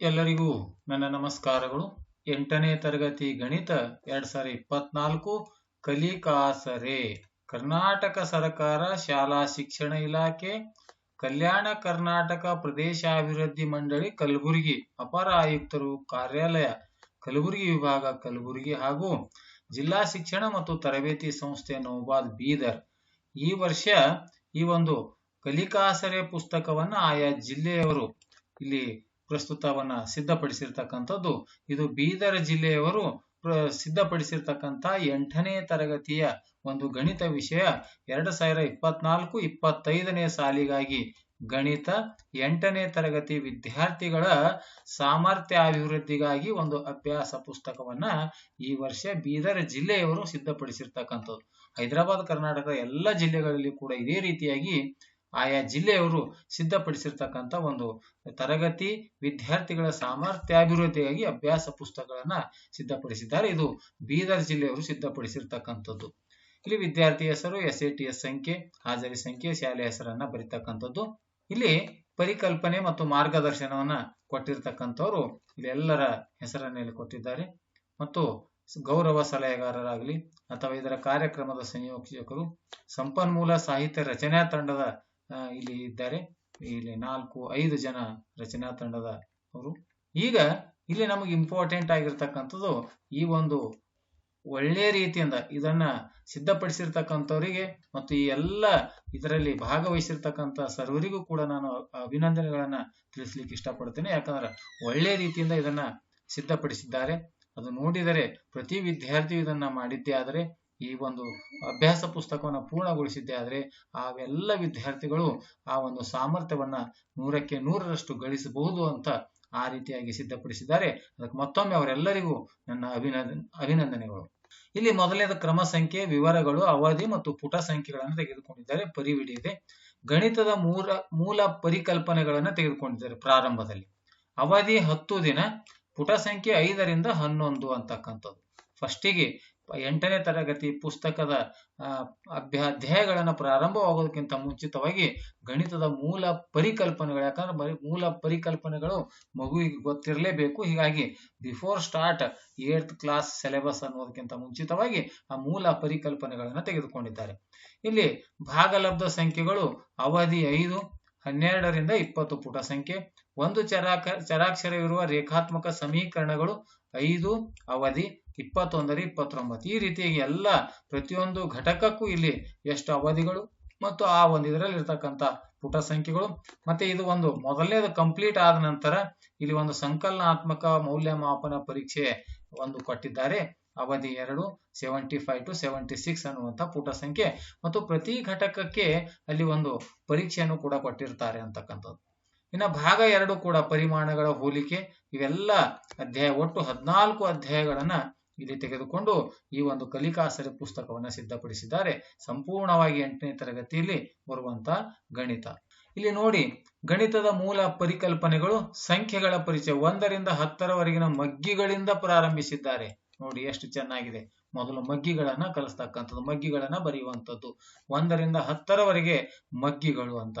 ಎಲ್ಲರಿಗೂ ನನ್ನ ನಮಸ್ಕಾರಗಳು. ಎಂಟನೇ ತರಗತಿ ಗಣಿತ ಎರಡ್ ಸಾವಿರದ ಇಪ್ಪತ್ನಾಲ್ಕು ಕಲಿಕಾಸರೆ. ಕರ್ನಾಟಕ ಸರ್ಕಾರ ಶಾಲಾ ಶಿಕ್ಷಣ ಇಲಾಖೆ, ಕಲ್ಯಾಣ ಕರ್ನಾಟಕ ಪ್ರದೇಶಾಭಿವೃದ್ಧಿ ಮಂಡಳಿ, ಕಲಬುರಗಿ, ಅಪರ ಆಯುಕ್ತರು ಕಾರ್ಯಾಲಯ, ಕಲಬುರಗಿ ವಿಭಾಗ, ಕಲಬುರಗಿ ಹಾಗೂ ಜಿಲ್ಲಾ ಶಿಕ್ಷಣ ಮತ್ತು ತರಬೇತಿ ಸಂಸ್ಥೆ ನೌಬಾದ್ ಬೀದರ್. ಈ ವರ್ಷ ಈ ಒಂದು ಕಲಿಕಾಸರೆ ಪುಸ್ತಕವನ್ನ ಆಯಾ ಜಿಲ್ಲೆಯವರು ಇಲ್ಲಿ ಪ್ರಸ್ತುತವನ್ನ ಸಿದ್ಧಪಡಿಸಿರ್ತಕ್ಕಂಥದ್ದು. ಇದು ಬೀದರ್ ಜಿಲ್ಲೆಯವರು ಸಿದ್ಧಪಡಿಸಿರ್ತಕ್ಕಂಥ ಎಂಟನೇ ತರಗತಿಯ ಒಂದು ಗಣಿತ ವಿಷಯ. ಎರಡು ಸಾವಿರ ಇಪ್ಪತ್ನಾಲ್ಕು, ಇಪ್ಪತ್ತೈದನೇ ಸಾಲಿಗಾಗಿ ಗಣಿತ ಎಂಟನೇ ತರಗತಿ ವಿದ್ಯಾರ್ಥಿಗಳ ಸಾಮರ್ಥ್ಯ ಅಭಿವೃದ್ಧಿಗಾಗಿ ಒಂದು ಅಭ್ಯಾಸ ಪುಸ್ತಕವನ್ನ ಈ ವರ್ಷ ಬೀದರ್ ಜಿಲ್ಲೆಯವರು ಸಿದ್ಧಪಡಿಸಿರ್ತಕ್ಕಂಥದ್ದು. ಹೈದರಾಬಾದ್, ಕರ್ನಾಟಕದ ಎಲ್ಲ ಜಿಲ್ಲೆಗಳಲ್ಲಿ ಕೂಡ ಇದೇ ರೀತಿಯಾಗಿ ಆಯಾ ಜಿಲ್ಲೆಯವರು ಸಿದ್ಧಪಡಿಸಿರ್ತಕ್ಕಂಥ ಒಂದು ತರಗತಿ, ವಿದ್ಯಾರ್ಥಿಗಳ ಸಾಮರ್ಥ್ಯಾಭಿವೃದ್ಧಿಗಾಗಿ ಅಭ್ಯಾಸ ಪುಸ್ತಕಗಳನ್ನ ಸಿದ್ಧಪಡಿಸಿದ್ದಾರೆ. ಇದು ಬೀದರ್ ಜಿಲ್ಲೆಯವರು ಸಿದ್ಧಪಡಿಸಿರ್ತಕ್ಕಂಥದ್ದು. ಇಲ್ಲಿ ವಿದ್ಯಾರ್ಥಿ ಹೆಸರು ಎಸ್ ಎ ಟಿ ಎಸ್ ಸಂಖ್ಯೆ, ಹಾಜರಿ ಸಂಖ್ಯೆ ಶಾಲೆ ಹೆಸರನ್ನ ಬರೀತಕ್ಕಂಥದ್ದು. ಇಲ್ಲಿ ಪರಿಕಲ್ಪನೆ ಮತ್ತು ಮಾರ್ಗದರ್ಶನವನ್ನ ಕೊಟ್ಟಿರ್ತಕ್ಕಂಥವ್ರು ಇಲ್ಲಿ ಎಲ್ಲರ ಹೆಸರನ್ನ ಇಲ್ಲಿ ಕೊಟ್ಟಿದ್ದಾರೆ. ಮತ್ತು ಗೌರವ ಸಲಹೆಗಾರರಾಗಲಿ ಅಥವಾ ಇದರ ಕಾರ್ಯಕ್ರಮದ ಸಂಯೋಜಕರು, ಸಂಪನ್ಮೂಲ ಸಾಹಿತ್ಯ ರಚನಾ ತಂಡದ ಇಲ್ಲಿ ಇದ್ದಾರೆ. ಇಲ್ಲಿ ನಾಲ್ಕು, ಐದು ಜನ ರಚನಾ ತಂಡದ ಅವರು ಈಗ ಇಲ್ಲಿ ನಮಗೆ ಇಂಪಾರ್ಟೆಂಟ್ ಆಗಿರ್ತಕ್ಕಂಥದ್ದು ಈ ಒಂದು ಒಳ್ಳೆಯ ರೀತಿಯಿಂದ ಇದನ್ನ ಸಿದ್ಧಪಡಿಸಿರ್ತಕ್ಕಂಥವರಿಗೆ ಮತ್ತು ಈ ಎಲ್ಲ ಇದರಲ್ಲಿ ಭಾಗವಹಿಸಿರ್ತಕ್ಕಂಥ ಸರ್ವರಿಗೂ ಕೂಡ ನಾನು ಅಭಿನಂದನೆಗಳನ್ನ ತಿಳಿಸ್ಲಿಕ್ಕೆ ಇಷ್ಟಪಡ್ತೇನೆ. ಯಾಕಂದ್ರೆ ಒಳ್ಳೆಯ ರೀತಿಯಿಂದ ಇದನ್ನ ಸಿದ್ಧಪಡಿಸಿದ್ದಾರೆ. ಅದು ನೋಡಿದರೆ ಪ್ರತಿ ವಿದ್ಯಾರ್ಥಿಯು ಇದನ್ನ ಮಾಡಿದ್ದೇ ಆದರೆ ಈ ಒಂದು ಅಭ್ಯಾಸ ಪುಸ್ತಕವನ್ನು ಪೂರ್ಣಗೊಳಿಸಿದ್ದೆ ಆದರೆ ಅವೆಲ್ಲ ವಿದ್ಯಾರ್ಥಿಗಳು ಆ ಒಂದು ಸಾಮರ್ಥ್ಯವನ್ನ ನೂರಕ್ಕೆ ನೂರರಷ್ಟು ಗಳಿಸಬಹುದು ಅಂತ ಆ ರೀತಿಯಾಗಿ ಸಿದ್ಧಪಡಿಸಿದ್ದಾರೆ. ಅದಕ್ಕೆ ಮತ್ತೊಮ್ಮೆ ಅವರೆಲ್ಲರಿಗೂ ನನ್ನ ಅಭಿನಂದನೆ ಅಭಿನಂದನೆಗಳು. ಇಲ್ಲಿ ಮೊದಲನೇದ ಕ್ರಮ ಸಂಖ್ಯೆ, ವಿವರಗಳು, ಅವಧಿ ಮತ್ತು ಪುಟ ಸಂಖ್ಯೆಗಳನ್ನು ತೆಗೆದುಕೊಂಡಿದ್ದಾರೆ. ಪರಿವಿಡಿ ಇದೆ. ಗಣಿತದ ಮೂಲ ಮೂಲ ಪರಿಕಲ್ಪನೆಗಳನ್ನು ತೆಗೆದುಕೊಂಡಿದ್ದಾರೆ ಪ್ರಾರಂಭದಲ್ಲಿ. ಅವಧಿ ಹತ್ತು ದಿನ, ಪುಟ ಸಂಖ್ಯೆ ಐದರಿಂದ ಹನ್ನೊಂದು ಅಂತಕ್ಕಂಥದ್ದು. ಫಸ್ಟಿಗೆ ಎಂಟನೇ ತರಗತಿ ಪುಸ್ತಕದ ಅಧ್ಯಾಯಗಳನ್ನು ಪ್ರಾರಂಭವಾಗೋದಕ್ಕಿಂತ ಮುಂಚಿತವಾಗಿ ಗಣಿತದ ಮೂಲ ಪರಿಕಲ್ಪನೆಗಳು, ಯಾಕಂದ್ರೆ ಮೂಲ ಪರಿಕಲ್ಪನೆಗಳು ಮಗುವಿಗೆ ಗೊತ್ತಿರಲೇಬೇಕು. ಹೀಗಾಗಿ ಬಿಫೋರ್ ಸ್ಟಾರ್ಟ್ ಏಳ್ತ್ ಕ್ಲಾಸ್ ಸಿಲೆಬಸ್ ಅನ್ನೋದಕ್ಕಿಂತ ಮುಂಚಿತವಾಗಿ ಆ ಮೂಲ ಪರಿಕಲ್ಪನೆಗಳನ್ನು ತೆಗೆದುಕೊಂಡಿದ್ದಾರೆ. ಇಲ್ಲಿ ಭಾಗಲಬ್ಧ ಸಂಖ್ಯೆಗಳು ಅವಧಿ ಐದು, ಹನ್ನೆರಡರಿಂದ ಇಪ್ಪತ್ತು ಪುಟ ಸಂಖ್ಯೆ. ಒಂದು ಚರಾಕ, ಚರಾಕ್ಷರವಿರುವ ರೇಖಾತ್ಮಕ ಸಮೀಕರಣಗಳು ಐದು, ಅವಧಿ ಇಪ್ಪತ್ತೊಂದರ ಇಪ್ಪತ್ತೊಂಬತ್ತು. ಈ ರೀತಿಯಾಗಿ ಎಲ್ಲ ಪ್ರತಿಯೊಂದು ಘಟಕಕ್ಕೂ ಇಲ್ಲಿ ಎಷ್ಟು ಅವಧಿಗಳು ಮತ್ತು ಆ ಒಂದು ಇದರಲ್ಲಿ ಇರ್ತಕ್ಕಂಥ ಪುಟ ಸಂಖ್ಯೆಗಳು. ಮತ್ತೆ ಇದು ಒಂದು ಮೊದಲನೇದು ಕಂಪ್ಲೀಟ್ ಆದ ನಂತರ ಇಲ್ಲಿ ಒಂದು ಸಂಕಲನಾತ್ಮಕ ಮೌಲ್ಯಮಾಪನ ಪರೀಕ್ಷೆ ಒಂದು ಕೊಟ್ಟಿದ್ದಾರೆ. ಅವಧಿ ಎರಡು seventy five to seventy six ಅನ್ನುವಂಥ ಪುಟ ಸಂಖ್ಯೆ. ಮತ್ತು ಪ್ರತಿ ಘಟಕಕ್ಕೆ ಅಲ್ಲಿ ಒಂದು ಪರೀಕ್ಷೆಯನ್ನು ಕೂಡ ಕೊಟ್ಟಿರ್ತಾರೆ ಅಂತಕ್ಕಂಥದ್ದು. ಇನ್ನು ಭಾಗ ಎರಡು ಕೂಡ ಪರಿಮಾಣಗಳ ಹೋಲಿಕೆ. ಇವೆಲ್ಲ ಅಧ್ಯಾಯ ಒಟ್ಟು ಹದಿನಾಲ್ಕು ಅಧ್ಯಾಯಗಳನ್ನ ಇಲ್ಲಿ ತೆಗೆದುಕೊಂಡು ಈ ಒಂದು ಕಲಿಕಾಸರ ಪುಸ್ತಕವನ್ನ ಸಿದ್ಧಪಡಿಸಿದ್ದಾರೆ. ಸಂಪೂರ್ಣವಾಗಿ ಎಂಟನೇ ತರಗತಿಯಲ್ಲಿ ಬರುವಂತ ಗಣಿತ. ಇಲ್ಲಿ ನೋಡಿ, ಗಣಿತದ ಮೂಲ ಪರಿಕಲ್ಪನೆಗಳು ಸಂಖ್ಯೆಗಳ ಪರಿಚಯ ಒಂದರಿಂದ ಹತ್ತರವರೆಗಿನ ಮಗ್ಗಿಗಳಿಂದ ಪ್ರಾರಂಭಿಸಿದ್ದಾರೆ. ನೋಡಿ, ಎಷ್ಟು ಚೆನ್ನಾಗಿದೆ. ಮೊದಲು ಮಗ್ಗಿಗಳನ್ನ ಕಲಿಸ್ತಕ್ಕಂಥದ್ದು, ಮಗ್ಗಿಗಳನ್ನ ಬರೆಯುವಂಥದ್ದು. ಒಂದರಿಂದ ಹತ್ತರವರೆಗೆ ಮಗ್ಗಿಗಳು ಅಂತ.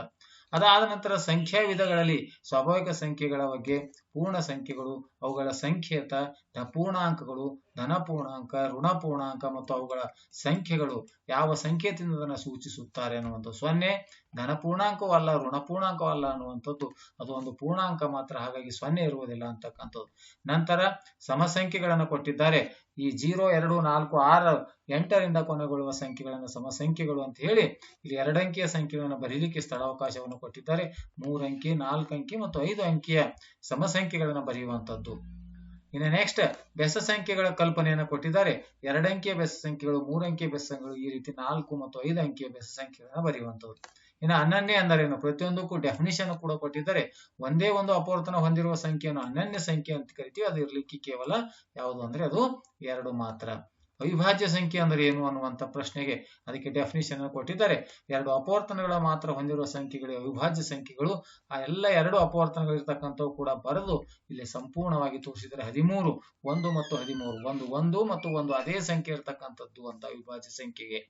ಅದಾದ ನಂತರ ಸಂಖ್ಯಾ ವಿಧಗಳಲ್ಲಿ ಸ್ವಾಭಾವಿಕ ಸಂಖ್ಯೆಗಳ ಬಗ್ಗೆ ಪೂರ್ಣ ಸಂಖ್ಯೆಗಳು, ಅವುಗಳ ಸಂಖ್ಯೇತ ಪೂರ್ಣಾಂಕಗಳು ಧನ ಪೂರ್ಣಾಂಕ ಋಣ ಪೂರ್ಣಾಂಕ ಮತ್ತು ಅವುಗಳ ಸಂಖ್ಯೆಗಳು ಯಾವ ಸಂಕೇತದಿಂದ ಅದನ್ನು ಸೂಚಿಸುತ್ತಾರೆ ಅನ್ನುವಂಥದ್ದು. ಸೊನ್ನೆ ಧನ ಪೂರ್ಣಾಂಕವೂ ಅಲ್ಲ ಋಣ ಪೂರ್ಣಾಂಕವೂ ಅಲ್ಲ ಅನ್ನುವಂಥದ್ದು. ಅದು ಒಂದು ಪೂರ್ಣಾಂಕ ಮಾತ್ರ, ಹಾಗಾಗಿ ಸೊನ್ನೆ ಇರುವುದಿಲ್ಲ ಅಂತಕ್ಕಂಥದ್ದು. ನಂತರ ಸಮಸಂಖ್ಯೆಗಳನ್ನು ಕೊಟ್ಟಿದ್ದಾರೆ. ಈ ಜೀರೋ ಎರಡು ನಾಲ್ಕು ಆರು ಎಂಟರಿಂದ ಕೊನೆಗೊಳ್ಳುವ ಸಂಖ್ಯೆಗಳನ್ನು ಸಮ ಸಂಖ್ಯೆಗಳು ಅಂತ ಹೇಳಿ ಇಲ್ಲಿ ಎರಡಂಕಿಯ ಸಂಖ್ಯೆಗಳನ್ನು ಬರೀಲಿಕ್ಕೆ ಸ್ಥಳಾವಕಾಶವನ್ನು ಕೊಟ್ಟಿದ್ದಾರೆ. ಮೂರಂಕಿ ಅಂಕಿ ನಾಲ್ಕು ಅಂಕಿ ಮತ್ತು ಐದು ಅಂಕಿಯ ಸಮಸಂಖ್ಯೆಗಳನ್ನು ಬರೆಯುವಂಥದ್ದು. ಇನ್ನು ನೆಕ್ಸ್ಟ್ ಬೆಸ ಸಂಖ್ಯೆಗಳ ಕಲ್ಪನೆಯನ್ನು ಕೊಟ್ಟಿದ್ದಾರೆ. ಎರಡಂಕಿಯ ಬೆಸ ಸಂಖ್ಯೆಗಳು, ಮೂರಂಕಿಯ ಬೆಸ ಸಂಖ್ಯೆಗಳು ಈ ರೀತಿ ನಾಲ್ಕು ಮತ್ತು ಐದು ಅಂಕಿಯ ಬೆಸ ಸಂಖ್ಯೆಗಳನ್ನು ಬರೆಯುವಂತದ್ದು ಇನ್ನು ಅನನ್ಯ ಅಂದರೇನು ಪ್ರತಿಯೊಂದಕ್ಕೂ ಡೆಫಿನಿಷನ್ ಕೂಡ ಕೊಟ್ಟಿದ್ದಾರೆ. ಒಂದೇ ಒಂದು ಅಪವರ್ತನ ಹೊಂದಿರುವ ಸಂಖ್ಯೆಯನ್ನು ಅನನ್ಯ ಸಂಖ್ಯೆ ಅಂತ ಕರಿತೀವಿ. ಅದು ಇರಲಿಕ್ಕೆ ಕೇವಲ ಯಾವುದು ಅಂದ್ರೆ ಅದು ಎರಡು ಮಾತ್ರ. ಅವಿಭಾಜ್ಯ ಸಂಖ್ಯೆ ಅಂದ್ರೆ ಏನು ಅನ್ನುವಂತ ಪ್ರಶ್ನೆಗೆ ಅದಕ್ಕೆ ಡೆಫಿನಿಷನ್ ಕೊಟ್ಟಿದ್ದಾರೆ. ಎರಡು ಅಪವರ್ತನಗಳ ಮಾತ್ರ ಹೊಂದಿರುವ ಸಂಖ್ಯೆಗಳು, ಅವಿಭಾಜ್ಯ ಸಂಖ್ಯೆಗಳು, ಆ ಎಲ್ಲ ಎರಡು ಅಪವರ್ತನಗಳಿರ್ತಕ್ಕಂಥವು ಕೂಡ ಬರೆದು ಇಲ್ಲಿ ಸಂಪೂರ್ಣವಾಗಿ ತೋರಿಸಿದರೆ ಹದಿಮೂರು, ಒಂದು ಮತ್ತು ಹದಿಮೂರು. ಒಂದು ಒಂದು ಮತ್ತು ಒಂದು ಅದೇ ಸಂಖ್ಯೆ ಇರ್ತಕ್ಕಂಥದ್ದು ಅಂತ ಅವಿಭಾಜ್ಯ ಸಂಖ್ಯೆಗೆ.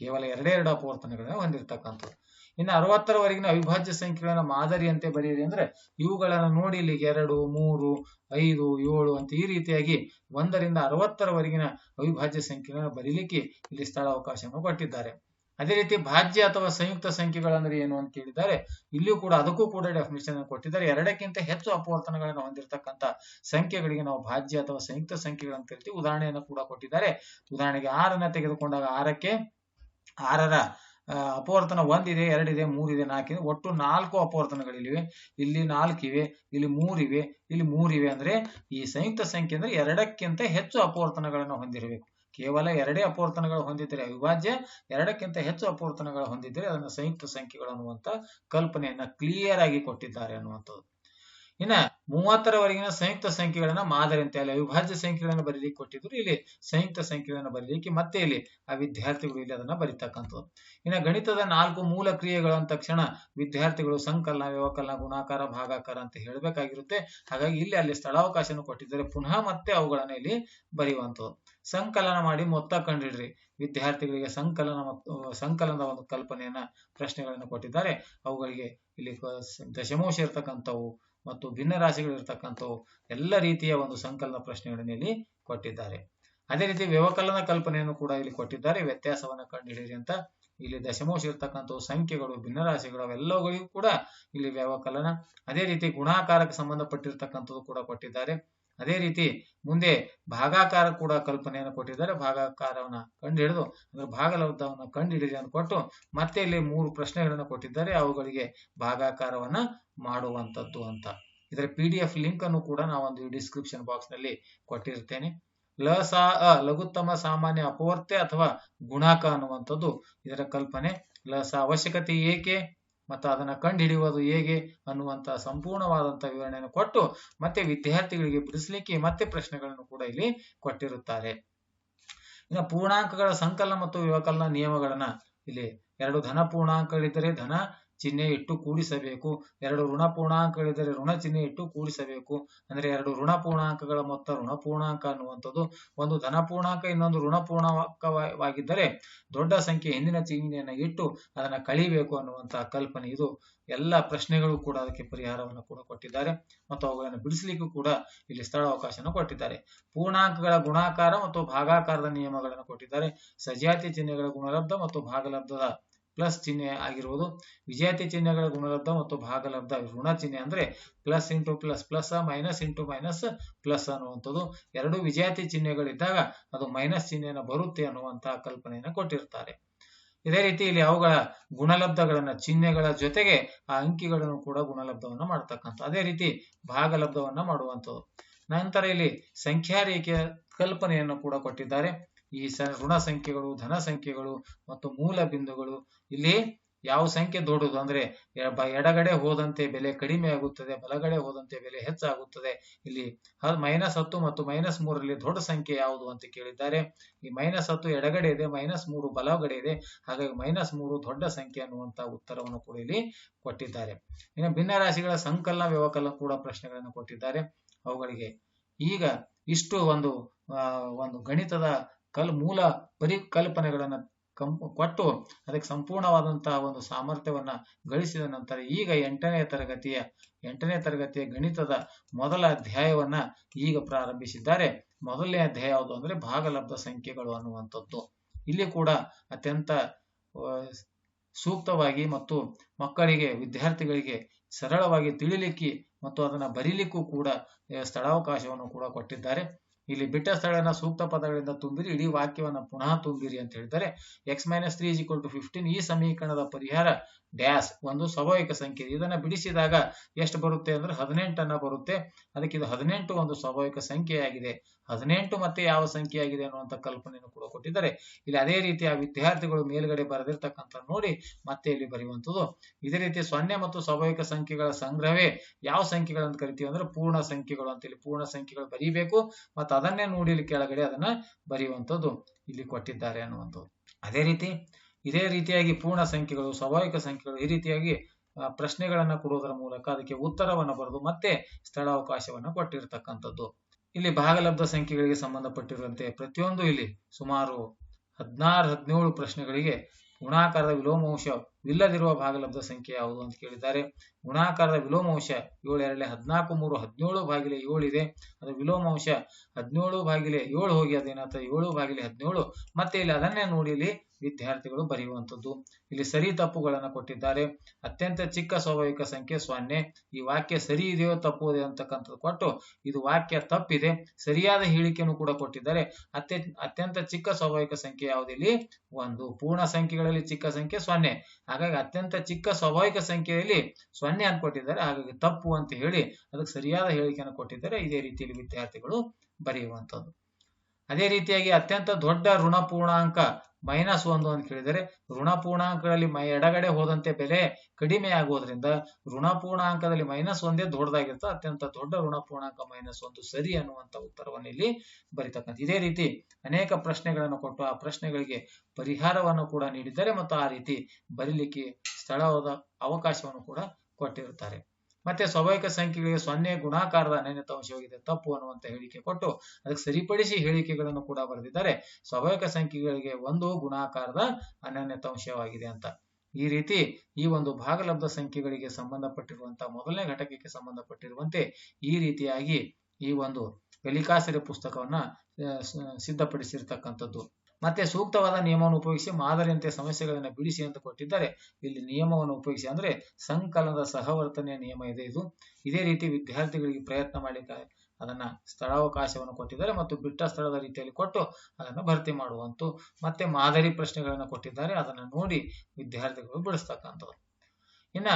ಕೇವಲ ಎರಡೇ ಎರಡು ಅಪವರ್ತನಗಳನ್ನ ಹೊಂದಿರತಕ್ಕಂಥದ್ದು. ಇನ್ನು ಅರವತ್ತರವರೆಗಿನ ಅವಿಭಾಜ್ಯ ಸಂಖ್ಯೆಗಳನ್ನ ಮಾದರಿಯಂತೆ ಬರೆಯಿರಿ ಅಂದ್ರೆ ಇವುಗಳನ್ನ ನೋಡಿ ಇಲ್ಲಿ ಎರಡು, ಮೂರು, ಐದು, ಏಳು ಅಂತ ಈ ರೀತಿಯಾಗಿ ಒಂದರಿಂದ ಅರವತ್ತರವರೆಗಿನ ಅವಿಭಾಜ್ಯ ಸಂಖ್ಯೆಗಳನ್ನ ಬರೀಲಿಕ್ಕೆ ಇಲ್ಲಿ ಸ್ಥಳಾವಕಾಶವನ್ನು ಕೊಟ್ಟಿದ್ದಾರೆ. ಅದೇ ರೀತಿ ಭಾಜ್ಯ ಅಥವಾ ಸಂಯುಕ್ತ ಸಂಖ್ಯೆಗಳಂದ್ರೆ ಏನು ಅಂತ ಕೇಳಿದ್ದಾರೆ ಇಲ್ಲಿಯೂ ಕೂಡ ಅದಕ್ಕೂ ಕೂಡ ಡೆಫಿನೇಷನ್ ಕೊಟ್ಟಿದ್ದಾರೆ. ಎರಡಕ್ಕಿಂತ ಹೆಚ್ಚು ಅಪವರ್ತನಗಳನ್ನು ಹೊಂದಿರತಕ್ಕಂಥ ಸಂಖ್ಯೆಗಳಿಗೆ ನಾವು ಭಾಜ್ಯ ಅಥವಾ ಸಂಯುಕ್ತ ಸಂಖ್ಯೆಗಳು ಅಂತ ಕರಿತೀವಿ. ಉದಾಹರಣೆಯನ್ನು ಕೂಡ ಕೊಟ್ಟಿದ್ದಾರೆ. ಉದಾಹರಣೆಗೆ ಆರನ್ನ ತೆಗೆದುಕೊಂಡಾಗ ಆರಕ್ಕೆ ಆರರ ಅಪವರ್ತನ ಒಂದಿದೆ, ಎರಡಿದೆ ಮೂರಿದೆ ನಾಲ್ಕಿದೆ. ಒಟ್ಟು ನಾಲ್ಕು ಅಪವರ್ತನಗಳಿವೆ ಇಲ್ಲಿ ನಾಲ್ಕಿವೆ, ಇಲ್ಲಿ ಮೂರಿವೆ ಇಲ್ಲಿ ಮೂರಿವೆ ಅಂದ್ರೆ ಈ ಸಂಯುಕ್ತ ಸಂಖ್ಯೆ ಅಂದ್ರೆ ಎರಡಕ್ಕಿಂತ ಹೆಚ್ಚು ಅಪವರ್ತನಗಳನ್ನು ಹೊಂದಿರಬೇಕು. ಕೇವಲ ಎರಡೇ ಅಪವರ್ತನಗಳು ಹೊಂದಿದ್ದರೆ ಅವಿಭಾಜ್ಯ, ಎರಡಕ್ಕಿಂತ ಹೆಚ್ಚು ಅಪವರ್ತನಗಳು ಹೊಂದಿದ್ದರೆ ಅದನ್ನು ಸಂಯುಕ್ತ ಸಂಖ್ಯೆಗಳು ಅನ್ನುವಂತ ಕಲ್ಪನೆಯನ್ನ ಕ್ಲಿಯರ್ ಆಗಿ ಕೊಟ್ಟಿದ್ದಾರೆ ಅನ್ನುವಂಥದ್ದು. ಇನ್ನ ಮೂವತ್ತರವರೆಗಿನ ಸಂಯುಕ್ತ ಸಂಖ್ಯೆಗಳನ್ನ ಮಾದರಿ ಅಂತ ಹೇಳಿ, ಅವಿಭಾಜ್ಯ ಸಂಖ್ಯೆಗಳನ್ನು ಬರೀಲಿಕ್ಕೆ ಕೊಟ್ಟಿದ್ರು, ಇಲ್ಲಿ ಸಂಯುಕ್ತ ಸಂಖ್ಯೆಗಳನ್ನು ಬರೀಲಿಕ್ಕೆ ಮತ್ತೆ ಇಲ್ಲಿ ಆ ವಿದ್ಯಾರ್ಥಿಗಳು ಇಲ್ಲಿ ಅದನ್ನ ಬರೀತಕ್ಕಂಥದ್ದು. ಇನ್ನ ಗಣಿತದ ನಾಲ್ಕು ಮೂಲ ಕ್ರಿಯೆಗಳು ಅಂದ ತಕ್ಷಣ ವಿದ್ಯಾರ್ಥಿಗಳು ಸಂಕಲನ, ವ್ಯವಕಲನ, ಗುಣಾಕಾರ, ಭಾಗಾಕಾರ ಅಂತ ಹೇಳಬೇಕಾಗಿರುತ್ತೆ. ಹಾಗಾಗಿ ಇಲ್ಲಿ ಅಲ್ಲಿ ಸ್ಥಳಾವಕಾಶವನ್ನು ಕೊಟ್ಟಿದ್ದಾರೆ. ಪುನಃ ಮತ್ತೆ ಅವುಗಳನ್ನ ಇಲ್ಲಿ ಬರೆಯುವಂಥದ್ದು. ಸಂಕಲನ ಮಾಡಿ ಮೊತ್ತ ಕಂಡಿಡ್ರಿ. ವಿದ್ಯಾರ್ಥಿಗಳಿಗೆ ಸಂಕಲನ ಮತ್ತು ಸಂಕಲನದ ಒಂದು ಕಲ್ಪನೆಯನ್ನ, ಪ್ರಶ್ನೆಗಳನ್ನು ಕೊಟ್ಟಿದ್ದಾರೆ. ಅವುಗಳಿಗೆ ಇಲ್ಲಿ ದಶಮಾಂಶ ಇರ್ತಕ್ಕಂಥವು ಮತ್ತು ಭಿನ್ನ ರಾಶಿಗಳು ಇರ್ತಕ್ಕಂಥವು ಎಲ್ಲ ರೀತಿಯ ಒಂದು ಸಂಕಲನ ಪ್ರಶ್ನೆಗಳನ್ನು ಇಲ್ಲಿ ಕೊಟ್ಟಿದ್ದಾರೆ. ಅದೇ ರೀತಿ ವ್ಯವಕಲನ ಕಲ್ಪನೆಯನ್ನು ಕೂಡ ಇಲ್ಲಿ ಕೊಟ್ಟಿದ್ದಾರೆ. ವ್ಯತ್ಯಾಸವನ್ನ ಕಂಡುಹಿಡಿಯಿರಿ ಅಂತ ಇಲ್ಲಿ ದಶಮಾಂಶ ಇರ್ತಕ್ಕಂಥವು ಸಂಖ್ಯೆಗಳು, ಭಿನ್ನರಾಶಿಗಳು ಅವೆಲ್ಲವುಗಳಿಗೂ ಕೂಡ ಇಲ್ಲಿ ವ್ಯವಕಲನ. ಅದೇ ರೀತಿ ಗುಣಾಕಾರಕ್ಕೆ ಸಂಬಂಧಪಟ್ಟಿರ್ತಕ್ಕಂಥದ್ದು ಕೂಡ ಕೊಟ್ಟಿದ್ದಾರೆ. ಅದೇ ರೀತಿ ಮುಂದೆ ಭಾಗಾಕಾರ ಕೂಡ ಕಲ್ಪನೆಯನ್ನು ಕೊಟ್ಟಿದ್ದಾರೆ. ಭಾಗಾಕಾರವನ್ನ ಕಂಡುಹಿಡಿದು, ಅಂದ್ರೆ ಭಾಗಲಬ್ಧವನ್ನ ಕಂಡುಹಿಡಿರಿ ಅಂತ ಕೊಟ್ಟು ಮತ್ತೆ ಇಲ್ಲಿ ಮೂರು ಪ್ರಶ್ನೆಗಳನ್ನು ಕೊಟ್ಟಿದ್ದಾರೆ. ಅವುಗಳಿಗೆ ಭಾಗಾಕಾರವನ್ನ ಮಾಡುವಂತದ್ದು ಅಂತ. ಇದರ ಪಿ ಡಿ ಎಫ್ ಲಿಂಕ್ ಅನ್ನು ಕೂಡ ನಾವೊಂದು ಡಿಸ್ಕ್ರಿಪ್ಷನ್ ಬಾಕ್ಸ್ನಲ್ಲಿ ಕೊಟ್ಟಿರ್ತೇನೆ. ಲ ಸಾ ಅ, ಲಘುತ್ತಮ, ಸಾಮಾನ್ಯ ಅಪವರ್ತೆ ಅಥವಾ ಗುಣಾಕ ಅನ್ನುವಂಥದ್ದು ಇದರ ಕಲ್ಪನೆ. ಲ ಸ ಅವಶ್ಯಕತೆ ಏಕೆ? ಮತ್ತು ಅದನ್ನ ಕಂಡುಹಿಡಿಯುವುದು ಹೇಗೆ ಅನ್ನುವಂತಹ ಸಂಪೂರ್ಣವಾದಂತಹ ವಿವರಣೆಯನ್ನು ಕೊಟ್ಟು ಮತ್ತೆ ವಿದ್ಯಾರ್ಥಿಗಳಿಗೆ ಬಿಡಿಸಲಿಕ್ಕೆ ಮತ್ತೆ ಪ್ರಶ್ನೆಗಳನ್ನು ಕೂಡ ಇಲ್ಲಿ ಕೊಟ್ಟಿರುತ್ತಾರೆ. ಇನ್ನು ಪೂರ್ಣಾಂಕಗಳ ಸಂಕಲನ ಮತ್ತು ವ್ಯವಕಲನ ನಿಯಮಗಳನ್ನ ಇಲ್ಲಿ ಎರಡು ಧನ ಪೂರ್ಣಾಂಕಗಳಿದ್ದರೆ ಧನ ಚಿಹ್ನೆ ಇಟ್ಟು ಕೂಡಿಸಬೇಕು. ಎರಡು ಋಣ ಪೂರ್ಣಾಂಕಗಳಿದ್ದರೆ ಋಣ ಚಿಹ್ನೆ ಇಟ್ಟು ಕೂಡಿಸಬೇಕು. ಅಂದ್ರೆ ಎರಡು ಋಣ ಪೂರ್ಣಾಂಕಗಳ ಮೊತ್ತ ಋಣ ಪೂರ್ಣಾಂಕ ಅನ್ನುವಂಥದ್ದು. ಒಂದು ಧನ ಪೂರ್ಣಾಂಕ, ಇನ್ನೊಂದು ಋಣ ಪೂರ್ಣಾಂಕವಾಗಿದ್ದರೆ ದೊಡ್ಡ ಸಂಖ್ಯೆ ಹಿಂದಿನ ಚಿಹ್ನೆಯನ್ನು ಇಟ್ಟು ಅದನ್ನ ಕಳಿಬೇಕು ಅನ್ನುವಂತಹ ಕಲ್ಪನೆ ಇದು. ಎಲ್ಲ ಪ್ರಶ್ನೆಗಳು ಕೂಡ ಅದಕ್ಕೆ ಪರಿಹಾರವನ್ನು ಕೂಡ ಕೊಟ್ಟಿದ್ದಾರೆ. ಮತ್ತು ಅವುಗಳನ್ನು ಬಿಡಿಸಲಿಕ್ಕೂ ಕೂಡ ಇಲ್ಲಿ ಸ್ಥಳಾವಕಾಶನ ಕೊಟ್ಟಿದ್ದಾರೆ. ಪೂರ್ಣಾಂಕಗಳ ಗುಣಾಕಾರ ಮತ್ತು ಭಾಗಾಕಾರದ ನಿಯಮಗಳನ್ನು ಕೊಟ್ಟಿದ್ದಾರೆ. ಸಜಾತಿ ಚಿಹ್ನೆಗಳ ಗುಣಲಬ್ಧ ಮತ್ತು ಭಾಗಲಬ್ಧದ ಪ್ಲಸ್ ಚಿಹ್ನೆ ಆಗಿರುವುದು ವಿಜಾತಿ ಚಿಹ್ನೆಗಳ ಗುಣಲಬ್ಧ ಮತ್ತು ಭಾಗಲಬ್ಧ ಋಣ ಚಿಹ್ನೆ ಅಂದ್ರೆ plus into plus plus minus into minus plus ಅನ್ನುವಂಥದ್ದು. ಎರಡು ವಿಜಾತಿ ಚಿಹ್ನೆಗಳಿದ್ದಾಗ ಅದು ಮೈನಸ್ ಚಿಹ್ನೆಯನ್ನು ಬರುತ್ತೆ ಅನ್ನುವಂತಹ ಕಲ್ಪನೆಯನ್ನು ಕೊಟ್ಟಿರ್ತಾರೆ. ಇದೇ ರೀತಿ ಇಲ್ಲಿ ಅವುಗಳ ಗುಣಲಬ್ಧಗಳನ್ನ ಚಿಹ್ನೆಗಳ ಜೊತೆಗೆ ಆ ಅಂಕಿಗಳನ್ನು ಕೂಡ ಗುಣಲಬ್ಧವನ್ನು ಮಾಡ್ತಕ್ಕಂಥ ಅದೇ ರೀತಿ ಭಾಗಲಬ್ಧವನ್ನ ಮಾಡುವಂಥದ್ದು. ನಂತರ ಇಲ್ಲಿ ಸಂಖ್ಯಾ ರೇಖೆಯ ಕಲ್ಪನೆಯನ್ನು ಕೂಡ ಕೊಟ್ಟಿದ್ದಾರೆ. ಈ ಸ ಋಣ ಸಂಖ್ಯೆಗಳು, ಧನ ಸಂಖ್ಯೆಗಳು ಮತ್ತು ಮೂಲ ಬಿಂದುಗಳು, ಇಲ್ಲಿ ಯಾವ ಸಂಖ್ಯೆ ದೊಡ್ಡದು ಅಂದ್ರೆ ಎಡಗಡೆ ಹೋದಂತೆ ಬೆಲೆ ಕಡಿಮೆ ಆಗುತ್ತದೆ, ಬಲಗಡೆ ಹೋದಂತೆ ಬೆಲೆ ಹೆಚ್ಚಾಗುತ್ತದೆ. ಇಲ್ಲಿ ಮೈನಸ್ ಹತ್ತು ಮತ್ತು ಮೈನಸ್ ಮೂರರಲ್ಲಿ ದೊಡ್ಡ ಸಂಖ್ಯೆ ಯಾವುದು ಅಂತ ಕೇಳಿದ್ದಾರೆ. ಈ ಮೈನಸ್ ಹತ್ತು ಎಡಗಡೆ ಇದೆ, ಮೈನಸ್ ಮೂರು ಬಲಗಡೆ ಇದೆ. ಹಾಗಾಗಿ ಮೈನಸ್ ಮೂರು ದೊಡ್ಡ ಸಂಖ್ಯೆ ಅನ್ನುವಂತ ಉತ್ತರವನ್ನು ಕೂಡ ಇಲ್ಲಿ ಕೊಟ್ಟಿದ್ದಾರೆ. ಇನ್ನು ಭಿನ್ನ ರಾಶಿಗಳ ಸಂಕಲನ, ವ್ಯವಕಲನ ಕೂಡ ಪ್ರಶ್ನೆಗಳನ್ನು ಕೊಟ್ಟಿದ್ದಾರೆ. ಅವುಗಳಿಗೆ ಈಗ ಇಷ್ಟು ಒಂದು ಒಂದು ಗಣಿತದ ಕಲ್, ಮೂಲ ಪರಿಕಲ್ಪನೆಗಳನ್ನ ಕಂ, ಕೊಟ್ಟು ಅದಕ್ಕೆ ಸಂಪೂರ್ಣವಾದಂತಹ ಒಂದು ಸಾಮರ್ಥ್ಯವನ್ನ ಗಳಿಸಿದ ನಂತರ ಈಗ ಎಂಟನೇ ತರಗತಿಯ ಎಂಟನೇ ತರಗತಿಯ ಗಣಿತದ ಮೊದಲ ಅಧ್ಯಾಯವನ್ನ ಈಗ ಪ್ರಾರಂಭಿಸಿದ್ದಾರೆ. ಮೊದಲನೇ ಅಧ್ಯಾಯ ಯಾವುದು ಅಂದ್ರೆ ಭಾಗಲಬ್ಧ ಸಂಖ್ಯೆಗಳು ಅನ್ನುವಂಥದ್ದು. ಇಲ್ಲಿ ಕೂಡ ಅತ್ಯಂತ ಸೂಕ್ತವಾಗಿ ಮತ್ತು ಮಕ್ಕಳಿಗೆ, ವಿದ್ಯಾರ್ಥಿಗಳಿಗೆ ಸರಳವಾಗಿ ತಿಳಿಲಿಕ್ಕೆ ಮತ್ತು ಅದನ್ನ ಬರೀಲಿಕ್ಕೂ ಕೂಡ, ಸ್ಥಳಾವಕಾಶವನ್ನು ಕೂಡ ಕೊಟ್ಟಿದ್ದಾರೆ. ಇಲ್ಲಿ ಬಿಟ್ಟ ಸ್ಥಳನ ಸೂಕ್ತ ಪದಗಳಿಂದ ತುಂಬಿರಿ, ಇಡೀ ವಾಕ್ಯವನ್ನು ಪುನಃ ತುಂಬಿರಿ ಅಂತ ಹೇಳಿದರೆ x minus three is equal to fifteen ಈ ಸಮೀಕರಣದ ಪರಿಹಾರ ಡ್ಯಾಶ್ ಒಂದು ಸ್ವಾಭಾವಿಕ ಸಂಖ್ಯೆ. ಇದನ್ನ ಬಿಡಿಸಿದಾಗ ಎಷ್ಟು ಬರುತ್ತೆ ಅಂದ್ರೆ ಹದಿನೆಂಟನ್ನ ಬರುತ್ತೆ. ಅದಕ್ಕೆ ಇದು ಹದಿನೆಂಟು ಒಂದು ಸ್ವಾಭಾವಿಕ ಸಂಖ್ಯೆಯಾಗಿದೆ. ಹದಿನೆಂಟು ಮತ್ತೆ ಯಾವ ಸಂಖ್ಯೆಯಾಗಿದೆ ಅನ್ನುವಂಥ ಕಲ್ಪನೆಯನ್ನು ಕೂಡ ಕೊಟ್ಟಿದ್ದಾರೆ. ಇಲ್ಲಿ ಅದೇ ರೀತಿ ಆ ವಿದ್ಯಾರ್ಥಿಗಳು ಮೇಲ್ಗಡೆ ಬರೆದಿರ್ತಕ್ಕಂಥ ನೋಡಿ ಮತ್ತೆ ಇಲ್ಲಿ ಬರೆಯುವಂಥದ್ದು. ಇದೇ ರೀತಿ ಸೊನ್ನೆ ಮತ್ತು ಸ್ವಾಭಾವಿಕ ಸಂಖ್ಯೆಗಳ ಸಂಗ್ರಹವೇ ಯಾವ ಸಂಖ್ಯೆಗಳಂತ ಕರಿತೀವಿ ಅಂದ್ರೆ ಪೂರ್ಣ ಸಂಖ್ಯೆಗಳು ಅಂತ ಇಲ್ಲಿ ಪೂರ್ಣ ಸಂಖ್ಯೆಗಳು ಬರೀಬೇಕು ಮತ್ತು ಅದನ್ನೇ ನೋಡಿ ಇಲ್ಲಿ ಕೆಳಗಡೆ ಅದನ್ನ ಬರೆಯುವಂಥದ್ದು ಇಲ್ಲಿ ಕೊಟ್ಟಿದ್ದಾರೆ ಅನ್ನುವಂಥದ್ದು. ಅದೇ ರೀತಿ ಇದೇ ರೀತಿಯಾಗಿ ಪೂರ್ಣ ಸಂಖ್ಯೆಗಳು, ಸ್ವಾಭಾವಿಕ ಸಂಖ್ಯೆಗಳು ಈ ರೀತಿಯಾಗಿ ಪ್ರಶ್ನೆಗಳನ್ನ ಕೊಡುವುದರ ಮೂಲಕ ಅದಕ್ಕೆ ಉತ್ತರವನ್ನು ಬರೆದು ಮತ್ತೆ ಸ್ಥಳಾವಕಾಶವನ್ನು ಕೊಟ್ಟಿರ್ತಕ್ಕಂಥದ್ದು. ಇಲ್ಲಿ ಭಾಗಲಬ್ಧ ಸಂಖ್ಯೆಗಳಿಗೆ ಸಂಬಂಧಪಟ್ಟಿರುವಂತೆ ಪ್ರತಿಯೊಂದು ಇಲ್ಲಿ ಸುಮಾರು ಹದಿನಾರು, ಹದಿನೇಳು ಪ್ರಶ್ನೆಗಳಿಗೆ ಗುಣಾಕಾರದ ವಿಲೋಮಾಂಶ ವಿಲ್ಲದಿರುವ ಭಾಗಲಬ್ಧ ಸಂಖ್ಯೆ ಯಾವುದು ಅಂತ ಕೇಳಿದ್ದಾರೆ. ಗುಣಾಕಾರದ ವಿಲೋಮಾಂಶ ಏಳು ಎರಡು ಹದಿನಾಲ್ಕು, ಮೂರು, ಹದಿನೇಳು ಬಾಗಿಲೆ ಏಳು ಇದೆ. ಅದು ವಿಲೋಮಾಂಶ ಹದಿನೇಳು ಬಾಗಿಲೆ ಏಳು ಹೋಗಿ ಅದೇನಾಗ್ತದೆ ಏಳು ಬಾಗಿಲೆ ಹದಿನೇಳು. ಮತ್ತೆ ಇಲ್ಲಿ ಅದನ್ನೇ ನೋಡಿ ಇಲ್ಲಿ ವಿದ್ಯಾರ್ಥಿಗಳು ಬರೆಯುವಂಥದ್ದು. ಇಲ್ಲಿ ಸರಿ ತಪ್ಪುಗಳನ್ನು ಕೊಟ್ಟಿದ್ದಾರೆ. ಅತ್ಯಂತ ಚಿಕ್ಕ ಸ್ವಾಭಾವಿಕ ಸಂಖ್ಯೆ ಸೊನ್ನೆ. ಈ ವಾಕ್ಯ ಸರಿ ಇದೆಯೋ ತಪ್ಪು ಇದೆ ಅಂತಕ್ಕಂಥದ್ದು ಕೊಟ್ಟು ಇದು ವಾಕ್ಯ ತಪ್ಪಿದೆ. ಸರಿಯಾದ ಹೇಳಿಕೆಯನ್ನು ಕೂಡ ಕೊಟ್ಟಿದ್ದಾರೆ. ಅತ್ಯ ಅತ್ಯಂತ ಚಿಕ್ಕ ಸ್ವಾಭಾವಿಕ ಸಂಖ್ಯೆ ಯಾವುದಿಲ್ಲಿ ಒಂದು. ಪೂರ್ಣ ಸಂಖ್ಯೆಗಳಲ್ಲಿ ಚಿಕ್ಕ ಸಂಖ್ಯೆ ಸೊನ್ನೆ. ಹಾಗಾಗಿ ಅತ್ಯಂತ ಚಿಕ್ಕ ಸ್ವಾಭಾವಿಕ ಸಂಖ್ಯೆಯಲ್ಲಿ ಸೊನ್ನೆ ಅಂತ ಕೊಟ್ಟಿದ್ದಾರೆ. ಹಾಗಾಗಿ ತಪ್ಪು ಅಂತ ಹೇಳಿ ಅದಕ್ಕೆ ಸರಿಯಾದ ಹೇಳಿಕೆಯನ್ನು ಕೊಟ್ಟಿದ್ದಾರೆ. ಇದೇ ರೀತಿಯಲ್ಲಿ ವಿದ್ಯಾರ್ಥಿಗಳು ಬರೆಯುವಂಥದ್ದು. ಅದೇ ರೀತಿಯಾಗಿ ಅತ್ಯಂತ ದೊಡ್ಡ ಋಣ ಪೂರ್ಣಾಂಕ ಮೈನಸ್ ಒಂದು ಅಂತ ಕೇಳಿದರೆ ಋಣ ಪೂರ್ಣಾಂಕಗಳಲ್ಲಿ ಮೈ ಎಡಗಡೆ ಹೋದಂತೆ ಬೆಲೆ ಕಡಿಮೆ ಆಗುವುದರಿಂದ ಋಣ ಪೂರ್ಣಾಂಕದಲ್ಲಿ ಮೈನಸ್ ಒಂದೇ ದೊಡ್ಡದಾಗಿರ್ತದೆ ಅತ್ಯಂತ ದೊಡ್ಡ ಋಣ ಪೂರ್ಣಾಂಕ ಮೈನಸ್ ಒಂದು ಸರಿ ಅನ್ನುವಂತ ಉತ್ತರವನ್ನು ಇಲ್ಲಿ ಬರಿತಕ್ಕಂಥ ಇದೇ ರೀತಿ ಅನೇಕ ಪ್ರಶ್ನೆಗಳನ್ನು ಕೊಟ್ಟು ಆ ಪ್ರಶ್ನೆಗಳಿಗೆ ಪರಿಹಾರವನ್ನು ಕೂಡ ನೀಡಿದ್ದಾರೆ ಮತ್ತು ಆ ರೀತಿ ಬರೀಲಿಕ್ಕೆ ಸ್ಥಳವಾದ ಅವಕಾಶವನ್ನು ಕೂಡ ಕೊಟ್ಟಿರುತ್ತಾರೆ. ಮತ್ತೆ ಸ್ವಾಭಾವಿಕ ಸಂಖ್ಯೆಗಳಿಗೆ ಸೊನ್ನೆ ಗುಣಾಕಾರದ ಅನನ್ಯತ ಅಂಶವಾಗಿದೆ ತಪ್ಪು ಅನ್ನುವಂತ ಹೇಳಿಕೆ ಕೊಟ್ಟು ಅದಕ್ಕೆ ಸರಿಪಡಿಸಿ ಹೇಳಿಕೆಗಳನ್ನು ಕೂಡ ಬರೆದಿದ್ದಾರೆ. ಸ್ವಾಭಾವಿಕ ಸಂಖ್ಯೆಗಳಿಗೆ ಒಂದು ಗುಣಾಕಾರದ ಅನನ್ಯತ ಅಂಶವಾಗಿದೆ ಅಂತ. ಈ ರೀತಿ ಈ ಒಂದು ಭಾಗಲಬ್ಧ ಸಂಖ್ಯೆಗಳಿಗೆ ಸಂಬಂಧಪಟ್ಟಿರುವಂತಹ ಮೊದಲನೇ ಘಟಕಕ್ಕೆ ಸಂಬಂಧಪಟ್ಟಿರುವಂತೆ ಈ ರೀತಿಯಾಗಿ ಈ ಒಂದು ಕಲಿಕಾಸರಿ ಪುಸ್ತಕವನ್ನ ಸಿದ್ಧಪಡಿಸಿರ್ತಕ್ಕಂಥದ್ದು. ಮತ್ತೆ ಸೂಕ್ತವಾದ ನಿಯಮವನ್ನು ಉಪಯೋಗಿಸಿ ಮಾದರಿಯಂತೆ ಸಮಸ್ಯೆಗಳನ್ನು ಬಿಡಿಸಿ ಅಂತ ಕೊಟ್ಟಿದ್ದಾರೆ. ಇಲ್ಲಿ ನಿಯಮವನ್ನು ಉಪಯೋಗಿಸಿ ಅಂದ್ರೆ ಸಂಕಲನದ ಸಹವರ್ತನೆಯ ನಿಯಮ ಇದೆ ಇದು. ಇದೇ ರೀತಿ ವಿದ್ಯಾರ್ಥಿಗಳಿಗೆ ಪ್ರಯತ್ನ ಮಾಡಲಿಕ್ಕೆ ಅದನ್ನ ಸ್ಥಳಾವಕಾಶವನ್ನು ಕೊಟ್ಟಿದ್ದಾರೆ ಮತ್ತು ಬಿಟ್ಟ ಸ್ಥಳದ ರೀತಿಯಲ್ಲಿ ಕೊಟ್ಟು ಅದನ್ನು ಭರ್ತಿ ಮಾಡುವಂತು ಮತ್ತೆ ಮಾದರಿ ಪ್ರಶ್ನೆಗಳನ್ನು ಕೊಟ್ಟಿದ್ದಾರೆ. ಅದನ್ನು ನೋಡಿ ವಿದ್ಯಾರ್ಥಿಗಳು ಬಿಡಿಸ್ತಕ್ಕಂಥವ್ರು. ಇನ್ನ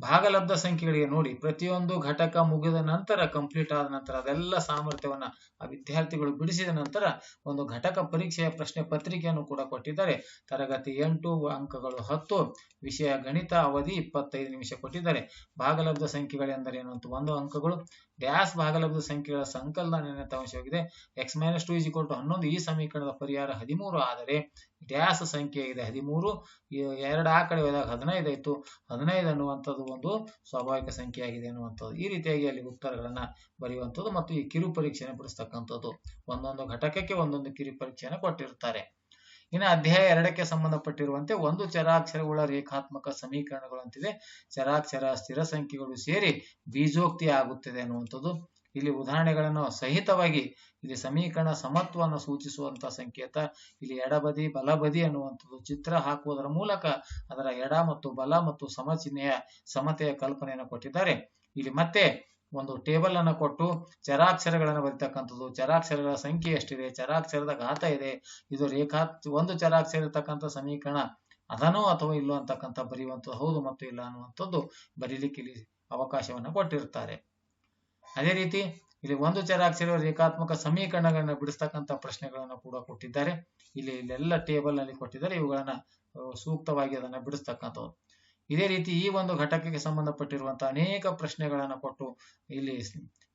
ಭಾಗಲಬ್ಧ ಸಂಖ್ಯೆಗಳಿಗೆ ನೋಡಿ ಪ್ರತಿಯೊಂದು ಘಟಕ ಮುಗಿದ ನಂತರ ಕಂಪ್ಲೀಟ್ ಆದ ನಂತರ ಅದೆಲ್ಲ ಸಾಮರ್ಥ್ಯವನ್ನ ಆ ವಿದ್ಯಾರ್ಥಿಗಳು ಬಿಡಿಸಿದ ನಂತರ ಒಂದು ಘಟಕ ಪರೀಕ್ಷೆಯ ಪ್ರಶ್ನೆ ಪತ್ರಿಕೆಯನ್ನು ಕೂಡ ಕೊಟ್ಟಿದ್ದಾರೆ. ತರಗತಿ ಎಂಟು ಅಂಕಗಳು ಹತ್ತು, ವಿಷಯ ಗಣಿತ ಅವಧಿ ಇಪ್ಪತ್ತೈದು ನಿಮಿಷ ಕೊಟ್ಟಿದ್ದಾರೆ. ಭಾಗಲಬ್ಧ ಸಂಖ್ಯೆಗಳೆಂದರೆ ಏನು ಅಂತ ಒಂದು ಅಂಕಗಳು. ಡ್ಯಾಸ್ ಭಾಗಲಬ್ಧ ಸಂಖ್ಯೆಗಳ ಸಂಕಲನ ನಿರ್ಣಯಿತಾಂಶವಾಗಿದೆ x minus two is two ಹನ್ನೊಂದು. ಈ ಸಮೀಕರಣದ ಪರಿಹಾರ ಹದಿಮೂರು ಆದರೆ ಡ್ಯಾಸ್ ಸಂಖ್ಯೆ ಇದೆ ಹದಿಮೂರು. ಎರಡು ಆ ಕಡೆ ಹೋದಾಗ ಹದಿನೈದು ಆಯ್ತು. ಹದಿನೈದು ಅನ್ನುವಂಥದ್ದು ಒಂದು ಸ್ವಾಭಾವಿಕ ಸಂಖ್ಯೆ ಆಗಿದೆ ಅನ್ನುವಂಥದ್ದು. ಈ ರೀತಿಯಾಗಿ ಅಲ್ಲಿ ಉತ್ತರಗಳನ್ನು ಬರೆಯುವಂಥದ್ದು ಮತ್ತು ಈ ಕಿರು ಪರೀಕ್ಷೆಯನ್ನು ಬಿಡಿಸ್ತಕ್ಕಂಥದ್ದು ಒಂದೊಂದು ಘಟಕಕ್ಕೆ ಒಂದೊಂದು ಕಿರಿ ಪರೀಕ್ಷೆಯನ್ನು ಕೊಟ್ಟಿರ್ತಾರೆ ಇನ್ನು ಅಧ್ಯಾಯ ಎರಡಕ್ಕೆ ಸಂಬಂಧಪಟ್ಟಿರುವಂತೆ ಒಂದು ಚರಾಕ್ಷರಗಳ ರೇಖಾತ್ಮಕ ಸಮೀಕರಣಗಳು ಅಂತಿದೆ ಚರಾಕ್ಷರ ಸ್ಥಿರ ಸಂಖ್ಯೆಗಳು ಸೇರಿ ಬೀಜೋಕ್ತಿ ಆಗುತ್ತದೆ ಅನ್ನುವಂಥದ್ದು ಇಲ್ಲಿ ಉದಾಹರಣೆಗಳನ್ನು ಸಹಿತವಾಗಿ ಇಲ್ಲಿ ಸಮೀಕರಣ ಸಮತ್ವವನ್ನು ಸೂಚಿಸುವಂತಹ ಸಂಕೇತ. ಇಲ್ಲಿ ಎಡಬದಿ, ಬಲಬದಿ ಅನ್ನುವಂಥದ್ದು ಚಿತ್ರ ಹಾಕುವುದರ ಮೂಲಕ ಅದರ ಎಡ ಮತ್ತು ಬಲ ಮತ್ತು ಸಮಚಿಹ್ನೆಯ ಸಮತೆಯ ಕಲ್ಪನೆಯನ್ನು ಕೊಟ್ಟಿದ್ದಾರೆ. ಇಲ್ಲಿ ಮತ್ತೆ ಒಂದು ಟೇಬಲ್ ಅನ್ನು ಕೊಟ್ಟು ಚರಾಕ್ಷರಗಳನ್ನು ಬರೀತಕ್ಕಂಥದ್ದು. ಚರಾಕ್ಷರಗಳ ಸಂಖ್ಯೆ ಎಷ್ಟಿದೆ? ಚರಾಕ್ಷರದ ಘಾತ ಇದೆ. ಇದು ರೇಖಾ ಒಂದು ಚರಾಕ್ಷರ ಇರತಕ್ಕಂಥ ಸಮೀಕರಣ. ಅದನೋ ಅಥವಾ ಇಲ್ಲೋ ಅಂತಕ್ಕಂಥ ಬರೆಯುವಂಥದ್ದು ಹೌದು ಮತ್ತು ಇಲ್ಲ ಅನ್ನುವಂಥದ್ದು ಬರೀಲಿಕ್ಕೆ ಇಲ್ಲಿ ಅವಕಾಶವನ್ನು ಕೊಟ್ಟಿರ್ತಾರೆ. ಅದೇ ರೀತಿ ಇಲ್ಲಿ ಒಂದು ಚರಾಕ್ಷರ ರೇಖಾತ್ಮಕ ಸಮೀಕರಣಗಳನ್ನ ಬಿಡಿಸ್ತಕ್ಕಂಥ ಪ್ರಶ್ನೆಗಳನ್ನು ಕೂಡ ಕೊಟ್ಟಿದ್ದಾರೆ. ಇಲ್ಲಿ ಇಲ್ಲೆಲ್ಲ ಟೇಬಲ್ನಲ್ಲಿ ಕೊಟ್ಟಿದ್ದಾರೆ. ಇವುಗಳನ್ನ ಸೂಕ್ತವಾಗಿ ಅದನ್ನ ಬಿಡಿಸ್ತಕ್ಕಂಥದ್ದು. ಇದೇ ರೀತಿ ಈ ಒಂದು ಘಟಕಕ್ಕೆ ಸಂಬಂಧಪಟ್ಟಿರುವಂತಹ ಅನೇಕ ಪ್ರಶ್ನೆಗಳನ್ನು ಕೊಟ್ಟು ಇಲ್ಲಿ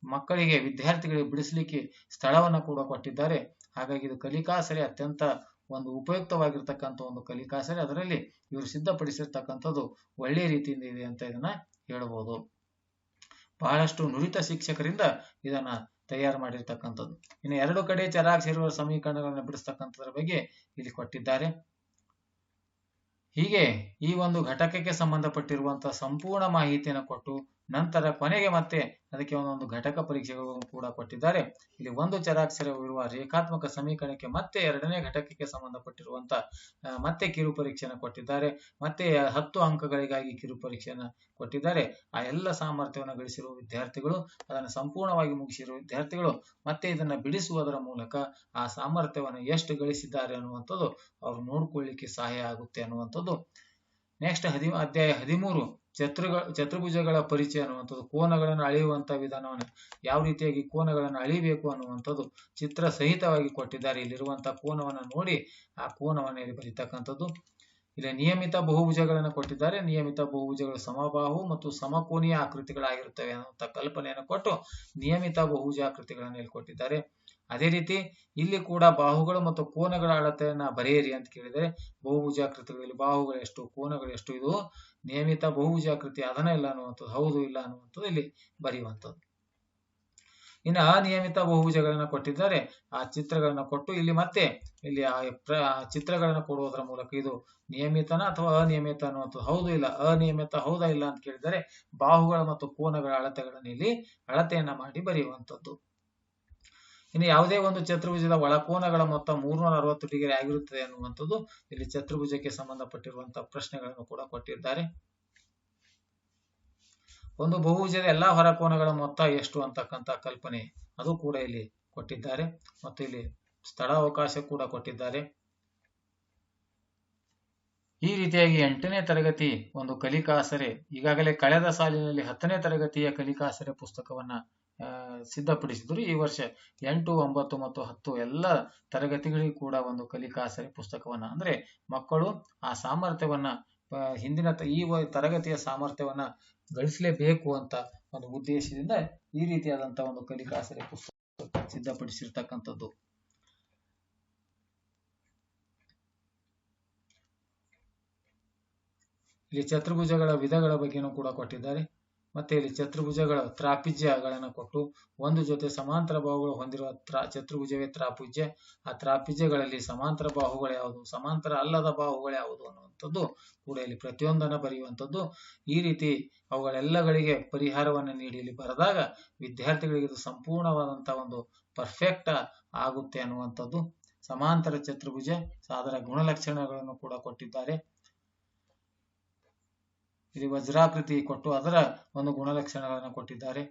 ಮಕ್ಕಳಿಗೆ, ವಿದ್ಯಾರ್ಥಿಗಳಿಗೆ ಬಿಡಿಸಲಿಕ್ಕೆ ಸ್ಥಳವನ್ನು ಕೂಡ ಕೊಟ್ಟಿದ್ದಾರೆ. ಹಾಗಾಗಿ ಇದು ಕಲಿಕಾಸರೆ ಅತ್ಯಂತ ಒಂದು ಉಪಯುಕ್ತವಾಗಿರ್ತಕ್ಕಂಥ ಒಂದು ಕಲಿಕಾಸರೆ. ಅದರಲ್ಲಿ ಇವರು ಸಿದ್ಧಪಡಿಸಿರ್ತಕ್ಕಂಥದ್ದು ಒಳ್ಳೆಯ ರೀತಿಯಿಂದ ಇದೆ ಅಂತ ಇದನ್ನ ಹೇಳಬಹುದು ಬಹಳಷ್ಟು ನುರಿತ ಶಿಕ್ಷಕರಿಂದ ಇದನ್ನ ತಯಾರು ಮಾಡಿರ್ತಕ್ಕಂಥದ್ದು. ಇನ್ನು ಎರಡು ಕಡೆ ಚರಾಕ್ಷರ ಸಮೀಕರಣಗಳನ್ನು ಬಿಡಿಸ್ತಕ್ಕಂಥದ್ರ ಬಗ್ಗೆ ಇಲ್ಲಿ ಕೊಟ್ಟಿದ್ದಾರೆ. ಹೀಗೆ ಈ ಒಂದು ಘಟಕಕ್ಕೆ ಸಂಬಂಧಪಟ್ಟಿರುವಂತಹ ಸಂಪೂರ್ಣ ಮಾಹಿತಿಯನ್ನು ಕೊಟ್ಟು ನಂತರ ಕೊನೆಗೆ ಮತ್ತೆ ಅದಕ್ಕೆ ಒಂದೊಂದು ಘಟಕ ಪರೀಕ್ಷೆಗಳನ್ನು ಕೂಡ ಕೊಟ್ಟಿದ್ದಾರೆ. ಇಲ್ಲಿ ಒಂದು ಚರಾಕ್ಷರವಿರುವ ರೇಖಾತ್ಮಕ ಸಮೀಕರಣಕ್ಕೆ ಮತ್ತೆ ಎರಡನೇ ಘಟಕಕ್ಕೆ ಸಂಬಂಧಪಟ್ಟಿರುವಂತ ಮತ್ತೆ ಕಿರು ಪರೀಕ್ಷೆಯನ್ನು ಕೊಟ್ಟಿದ್ದಾರೆ. ಮತ್ತೆ ಹತ್ತು ಅಂಕಗಳಿಗಾಗಿ ಕಿರು ಪರೀಕ್ಷೆಯನ್ನು ಕೊಟ್ಟಿದ್ದಾರೆ. ಆ ಎಲ್ಲ ಸಾಮರ್ಥ್ಯವನ್ನು ಗಳಿಸಿರುವ ವಿದ್ಯಾರ್ಥಿಗಳು, ಅದನ್ನು ಸಂಪೂರ್ಣವಾಗಿ ಮುಗಿಸಿರುವ ವಿದ್ಯಾರ್ಥಿಗಳು, ಮತ್ತೆ ಇದನ್ನ ಬಿಡಿಸುವುದರ ಮೂಲಕ ಆ ಸಾಮರ್ಥ್ಯವನ್ನು ಎಷ್ಟು ಗಳಿಸಿದ್ದಾರೆ ಅನ್ನುವಂಥದ್ದು ಅವರು ನೋಡ್ಕೊಳ್ಳಿಕ್ಕೆ ಸಹಾಯ ಆಗುತ್ತೆ ಅನ್ನುವಂಥದ್ದು. ನೆಕ್ಸ್ಟ್ ಹದಿ, ಅಧ್ಯಾಯ ಹದಿಮೂರು. ಚತುರ್ಗಳ ಚತುರ್ಭುಜಗಳ ಪರಿಚಯ ಅನ್ನುವಂಥದ್ದು, ಕೋನಗಳನ್ನು ಅಳೆಯುವಂಥ ವಿಧಾನವನ್ನು ಯಾವ ರೀತಿಯಾಗಿ ಕೋನಗಳನ್ನು ಅಳಿಬೇಕು ಅನ್ನುವಂಥದ್ದು ಚಿತ್ರ ಸಹಿತವಾಗಿ ಕೊಟ್ಟಿದ್ದಾರೆ. ಇಲ್ಲಿರುವಂಥ ಕೋನವನ್ನು ನೋಡಿ, ಆ ಕೋನವನ್ನು ಇಲ್ಲಿ ಬರೀತಕ್ಕಂಥದ್ದು. ಇಲ್ಲಿ ನಿಯಮಿತ ಬಹುಭುಜಗಳನ್ನು ಕೊಟ್ಟಿದ್ದಾರೆ. ನಿಯಮಿತ ಬಹುಭುಜಗಳು ಸಮಬಾಹು ಮತ್ತು ಸಮಕೋನೀಯ ಆಕೃತಿಗಳಾಗಿರುತ್ತವೆ ಅನ್ನುವಂಥ ಕಲ್ಪನೆಯನ್ನು ಕೊಟ್ಟು ನಿಯಮಿತ ಬಹುಭುಜ ಆಕೃತಿಗಳನ್ನು ಇಲ್ಲಿ ಕೊಟ್ಟಿದ್ದಾರೆ. ಅದೇ ರೀತಿ ಇಲ್ಲಿ ಕೂಡ ಬಾಹುಗಳು ಮತ್ತು ಕೋನಗಳ ಅಳತೆಯನ್ನ ಬರೆಯಿರಿ ಅಂತ ಕೇಳಿದರೆ ಬಹುಭುಜಾಕೃತಿಗಳಲ್ಲಿ ಬಾಹುಗಳು ಎಷ್ಟು, ಕೋನಗಳು ಎಷ್ಟು, ಇದು ನಿಯಮಿತ ಬಹುಭುಜಾಕೃತಿ ಅದನ್ನ ಇಲ್ಲ ಅನ್ನುವಂಥದ್ದು, ಹೌದು ಇಲ್ಲ ಅನ್ನುವಂಥದ್ದು ಇಲ್ಲಿ ಬರೆಯುವಂಥದ್ದು. ಇನ್ನು ಅನಿಯಮಿತ ಬಹುಭುಜಗಳನ್ನ ಕೊಟ್ಟಿದ್ದಾರೆ, ಆ ಚಿತ್ರಗಳನ್ನ ಕೊಟ್ಟು ಇಲ್ಲಿ ಮತ್ತೆ ಇಲ್ಲಿ ಆ ಚಿತ್ರಗಳನ್ನ ಕೊಡುವುದರ ಮೂಲಕ ಇದು ನಿಯಮಿತನ ಅಥವಾ ಅನಿಯಮಿತ ಅನ್ನುವಂಥದ್ದು, ಹೌದು ಇಲ್ಲ, ಅನಿಯಮಿತ, ಹೌದಾ ಇಲ್ಲ ಅಂತ ಕೇಳಿದರೆ ಬಾಹುಗಳ ಮತ್ತು ಕೋನಗಳ ಅಳತೆಗಳನ್ನು ಇಲ್ಲಿ ಅಳತೆಯನ್ನ ಮಾಡಿ ಬರೆಯುವಂಥದ್ದು. ಇನ್ನು ಯಾವುದೇ ಒಂದು ಚತುರ್ಭುಜದ ಒಳಕೋನಗಳ ಮೊತ್ತ ಮೂರ್ನೂರ ಅರವತ್ತು ಡಿಗ್ರಿ ಆಗಿರುತ್ತದೆ ಅನ್ನುವಂಥದ್ದು ಇಲ್ಲಿ ಚತುರ್ಭುಜಕ್ಕೆ ಸಂಬಂಧಪಟ್ಟಿರುವಂತಹ ಪ್ರಶ್ನೆಗಳನ್ನು ಕೂಡ ಕೊಟ್ಟಿದ್ದಾರೆ. ಒಂದು ಬಹುಭುಜದ ಎಲ್ಲಾ ಹೊರಕೋನಗಳ ಮೊತ್ತ ಎಷ್ಟು ಅಂತಕ್ಕಂಥ ಕಲ್ಪನೆ ಅದು ಕೂಡ ಇಲ್ಲಿ ಕೊಟ್ಟಿದ್ದಾರೆ ಮತ್ತು ಇಲ್ಲಿ ಸ್ಥಳಾವಕಾಶ ಕೂಡ ಕೊಟ್ಟಿದ್ದಾರೆ. ಈ ರೀತಿಯಾಗಿ ಎಂಟನೇ ತರಗತಿ ಒಂದು ಕಲಿಕಾಸರೆ ಈಗಾಗಲೇ ಕಳೆದ ಸಾಲಿನಲ್ಲಿ ಹತ್ತನೇ ತರಗತಿಯ ಕಲಿಕಾಸರೆ ಪುಸ್ತಕವನ್ನ ಸಿದ್ಧಪಡಿಸಿದ್ರು. ಈ ವರ್ಷ ಎಂಟು, ಒಂಬತ್ತು ಮತ್ತು ಹತ್ತು ಎಲ್ಲ ತರಗತಿಗಳಿಗೂ ಕೂಡ ಒಂದು ಕಲಿಕಾಸರೆ ಪುಸ್ತಕವನ್ನ, ಅಂದ್ರೆ ಮಕ್ಕಳು ಆ ಸಾಮರ್ಥ್ಯವನ್ನ ಹಿಂದಿನ ಈ ತರಗತಿಯ ಸಾಮರ್ಥ್ಯವನ್ನ ಗಳಿಸಲೇಬೇಕು ಅಂತ ಒಂದು ಉದ್ದೇಶದಿಂದ ಈ ರೀತಿಯಾದಂತಹ ಒಂದು ಕಲಿಕಾಸರೆ ಪುಸ್ತಕ ಸಿದ್ಧಪಡಿಸಿರ್ತಕ್ಕಂಥದ್ದು. ಇಲ್ಲಿ ಚತುರ್ಭುಜಗಳ ವಿಧಗಳ ಬಗ್ಗೆನೂ ಕೂಡ ಕೊಟ್ಟಿದ್ದಾರೆ. ಮತ್ತೆ ಇಲ್ಲಿ ಚತುರ್ಭುಜಗಳ ತ್ರಾಪಿಜ್ಯಗಳನ್ನು ಕೊಟ್ಟು ಒಂದು ಜೊತೆ ಸಮಾಂತರ ಬಾಹುಗಳು ಹೊಂದಿರುವ ತ್ರಾ ಚತುರ್ಭುಜವೇ ತ್ರಾಪುಜ್ಯ. ಆ ತ್ರಾಪಿಜ್ಯಗಳಲ್ಲಿ ಸಮಾಂತರ ಬಾಹುಗಳು ಯಾವುದು? ಸಮಾಂತರ ಅಲ್ಲದ ಬಾಹುಗಳು ಯಾವುದು ಅನ್ನುವಂಥದ್ದು ಕೂಡ ಇಲ್ಲಿ ಪ್ರತಿಯೊಂದನ್ನು ಬರೆಯುವಂಥದ್ದು. ಈ ರೀತಿ ಅವುಗಳೆಲ್ಲಗಳಿಗೆ ಪರಿಹಾರವನ್ನು ನೀಡಿ ಇಲ್ಲಿ ಬರೆದಾಗ ವಿದ್ಯಾರ್ಥಿಗಳಿಗೆ ಇದು ಸಂಪೂರ್ಣವಾದಂತಹ ಒಂದು ಪರ್ಫೆಕ್ಟ್ ಆಗುತ್ತೆ ಅನ್ನುವಂಥದ್ದು. ಸಮಾಂತರ ಚತುರ್ಭುಜ ಅದರ ಗುಣಲಕ್ಷಣಗಳನ್ನು ಕೂಡ ಕೊಟ್ಟಿದ್ದಾರೆ. ಇಲ್ಲಿ ವಜ್ರಾಕೃತಿ ಕೊಟ್ಟು ಅದರ ಒಂದು ಗುಣಲಕ್ಷಣಗಳನ್ನು ಕೊಟ್ಟಿದ್ದಾರೆ.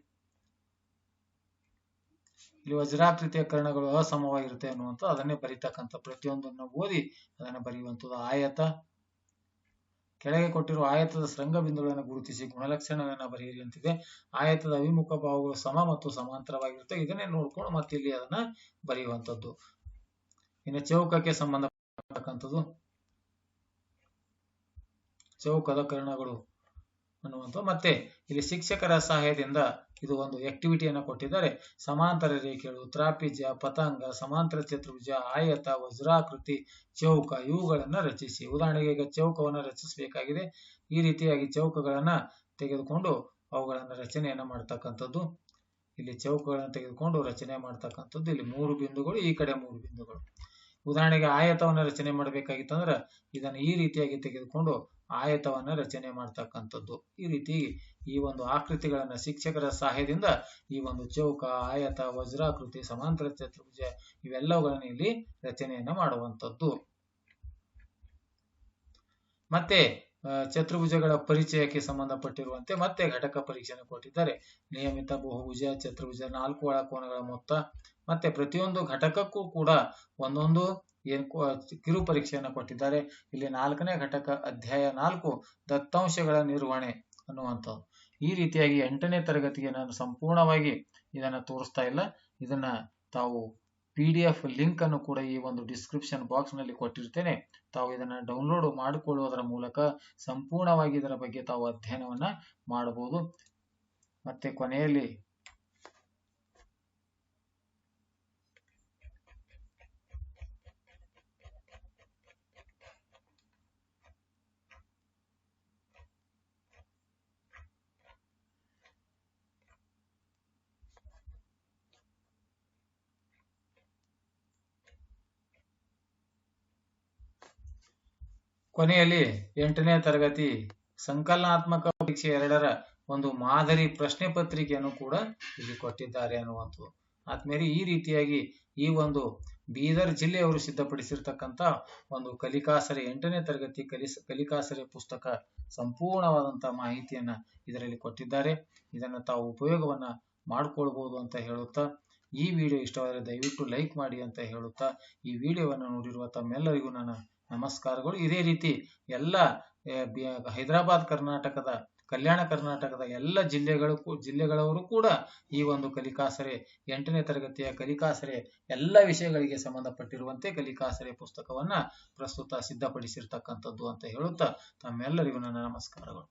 ಇಲ್ಲಿ ವಜ್ರಾಕೃತಿಯ ಕರ್ಣಗಳು ಅಸಮವಾಗಿರುತ್ತೆ ಅನ್ನುವಂಥ ಅದನ್ನೇ ಬರೀತಕ್ಕಂಥ ಪ್ರತಿಯೊಂದನ್ನು ಓದಿ ಅದನ್ನು ಬರೆಯುವಂಥದ್ದು ಆಯತ. ಕೆಳಗೆ ಕೊಟ್ಟಿರುವ ಆಯತದ ಶೃಂಗ ಬಿಂದುಗಳನ್ನು ಗುರುತಿಸಿ ಗುಣಲಕ್ಷಣಗಳನ್ನು ಬರೆಯಿರಿ ಅಂತಿದೆ. ಆಯತದ ಅವಿಮುಖ ಭಾವಗಳು ಸಮ ಮತ್ತು ಸಮಾಂತರವಾಗಿರುತ್ತೆ. ಇದನ್ನೇ ನೋಡ್ಕೊಂಡು ಮತ್ತೆ ಇಲ್ಲಿ ಅದನ್ನ ಬರೆಯುವಂಥದ್ದು. ಇನ್ನು ಚೌಕಕ್ಕೆ ಸಂಬಂಧಪಟ್ಟಕ್ಕಂಥದ್ದು ಚೌಕದ ಕರ್ಣಗಳು. ಅನ್ನುವಂಥ ಮತ್ತೆ ಇಲ್ಲಿ ಶಿಕ್ಷಕರ ಸಹಾಯದಿಂದ ಇದು ಒಂದು ಆಕ್ಟಿವಿಟಿಯನ್ನು ಕೊಟ್ಟಿದ್ದಾರೆ. ಸಮಾಂತರ ರೇಖೆಗಳು ತ್ರಾಪಿಜ ಪತಂಗ, ಸಮಾಂತರ ಚತುರ್ಭುಜ, ಆಯತ, ವಜ್ರಾಕೃತಿ, ಚೌಕ, ಇವುಗಳನ್ನು ರಚಿಸಿ. ಉದಾಹರಣೆಗೆ ಈಗ ಚೌಕವನ್ನು ರಚಿಸಬೇಕಾಗಿದೆ. ಈ ರೀತಿಯಾಗಿ ಚೌಕಗಳನ್ನು ತೆಗೆದುಕೊಂಡು ಅವುಗಳನ್ನು ರಚನೆಯನ್ನು ಮಾಡ್ತಕ್ಕಂಥದ್ದು. ಇಲ್ಲಿ ಚೌಕಗಳನ್ನು ತೆಗೆದುಕೊಂಡು ರಚನೆ ಮಾಡ್ತಕ್ಕಂಥದ್ದು. ಇಲ್ಲಿ ಮೂರು ಬಿಂದುಗಳು, ಈ ಕಡೆ ಮೂರು ಬಿಂದುಗಳು. ಉದಾಹರಣೆಗೆ ಆಯತವನ್ನು ರಚನೆ ಮಾಡಬೇಕಾಗಿತ್ತಂದ್ರೆ ಇದನ್ನು ಈ ರೀತಿಯಾಗಿ ತೆಗೆದುಕೊಂಡು ಆಯತವನ್ನ ರಚನೆ ಮಾಡ್ತಕ್ಕಂಥದ್ದು. ಈ ರೀತಿ ಈ ಒಂದು ಆಕೃತಿಗಳನ್ನ ಶಿಕ್ಷಕರ ಸಹಾಯದಿಂದ ಈ ಒಂದು ಚೌಕ, ಆಯತ, ವಜ್ರಾಕೃತಿ, ಸಮಾಂತರ ಚತುರ್ಭುಜ ಇವೆಲ್ಲವುಗಳನ್ನ ಇಲ್ಲಿ ರಚನೆಯನ್ನ ಮಾಡುವಂಥದ್ದು. ಮತ್ತೆ ಚತುರ್ಭುಜಗಳ ಪರಿಚಯಕ್ಕೆ ಸಂಬಂಧಪಟ್ಟಿರುವಂತೆ ಮತ್ತೆ ಘಟಕ ಪರೀಕ್ಷೆಯನ್ನು ಕೊಟ್ಟಿದ್ದಾರೆ. ನಿಯಮಿತ, ಬಹುಭುಜ, ಚತುರ್ಭುಜ ನಾಲ್ಕು ಒಳಕೋನಗಳ ಮೊತ್ತ, ಮತ್ತೆ ಪ್ರತಿಯೊಂದು ಘಟಕಕ್ಕೂ ಕೂಡ ಒಂದೊಂದು ಏನ್ ಕಿರು ಪರೀಕ್ಷೆಯನ್ನು ಕೊಟ್ಟಿದ್ದಾರೆ. ಇಲ್ಲಿ ನಾಲ್ಕನೇ ಘಟಕ ಅಧ್ಯಾಯ ನಾಲ್ಕು, ದತ್ತಾಂಶಗಳ ನಿರ್ವಹಣೆ ಅನ್ನುವಂಥದ್ದು. ಈ ರೀತಿಯಾಗಿ ಎಂಟನೇ ತರಗತಿಗೆ ನಾನು ಸಂಪೂರ್ಣವಾಗಿ ಇದನ್ನು ತೋರಿಸ್ತಾ ಇಲ್ಲ. ಇದನ್ನ ತಾವು ಪಿ ಡಿ ಎಫ್ ಲಿಂಕ್ ಅನ್ನು ಕೂಡ ಈ ಒಂದು ಡಿಸ್ಕ್ರಿಪ್ಷನ್ ಬಾಕ್ಸ್ನಲ್ಲಿ ಕೊಟ್ಟಿರ್ತೇನೆ. ತಾವು ಇದನ್ನ ಡೌನ್ಲೋಡ್ ಮಾಡಿಕೊಳ್ಳುವುದರ ಮೂಲಕ ಸಂಪೂರ್ಣವಾಗಿ ಇದರ ಬಗ್ಗೆ ತಾವು ಅಧ್ಯಯನವನ್ನ ಮಾಡಬಹುದು. ಮತ್ತೆ ಕೊನೆಯಲ್ಲಿ ಕೊನೆಯಲ್ಲಿ ಎಂಟನೇ ತರಗತಿ ಸಂಕಲನಾತ್ಮಕ ಪರೀಕ್ಷೆ ಎರಡರ ಒಂದು ಮಾದರಿ ಪ್ರಶ್ನೆ ಪತ್ರಿಕೆಯನ್ನು ಕೂಡ ಇಲ್ಲಿ ಕೊಟ್ಟಿದ್ದಾರೆ ಅನ್ನುವಂಥದ್ದು. ಆದ್ಮೇಲೆ ಈ ರೀತಿಯಾಗಿ ಈ ಒಂದು ಬೀದರ್ ಜಿಲ್ಲೆಯವರು ಸಿದ್ಧಪಡಿಸಿರ್ತಕ್ಕಂಥ ಒಂದು ಕಲಿಕಾಸರೆ ಎಂಟನೇ ತರಗತಿ ಕಲಿಸ ಕಲಿಕಾಸರೆ ಪುಸ್ತಕ ಸಂಪೂರ್ಣವಾದಂಥ ಮಾಹಿತಿಯನ್ನ ಇದರಲ್ಲಿ ಕೊಟ್ಟಿದ್ದಾರೆ. ಇದನ್ನು ತಾವು ಉಪಯೋಗವನ್ನ ಮಾಡ್ಕೊಳ್ಬಹುದು ಅಂತ ಹೇಳುತ್ತಾ, ಈ ವಿಡಿಯೋ ಇಷ್ಟವಾದರೆ ದಯವಿಟ್ಟು ಲೈಕ್ ಮಾಡಿ ಅಂತ ಹೇಳುತ್ತಾ, ಈ ವಿಡಿಯೋವನ್ನು ನೋಡಿರುವ ತಮ್ಮೆಲ್ಲರಿಗೂ ನನ್ನ ನಮಸ್ಕಾರಗಳು. ಇದೇ ರೀತಿ ಎಲ್ಲ ಹೈದರಾಬಾದ್ ಕರ್ನಾಟಕದ, ಕಲ್ಯಾಣ ಕರ್ನಾಟಕದ ಎಲ್ಲ ಜಿಲ್ಲೆಗಳು ಜಿಲ್ಲೆಗಳವರು ಕೂಡ ಈ ಒಂದು ಕಲಿಕಾಸರೆ, ಎಂಟನೇ ತರಗತಿಯ ಕಲಿಕಾಸರೆ, ಎಲ್ಲ ವಿಷಯಗಳಿಗೆ ಸಂಬಂಧಪಟ್ಟಿರುವಂತೆ ಕಲಿಕಾಸರೆ ಪುಸ್ತಕವನ್ನ ಪ್ರಸ್ತುತ ಸಿದ್ಧಪಡಿಸಿರ್ತಕ್ಕಂಥದ್ದು ಅಂತ ಹೇಳುತ್ತಾ ತಮ್ಮೆಲ್ಲರಿಗೂ ನನ್ನ ನಮಸ್ಕಾರಗಳು.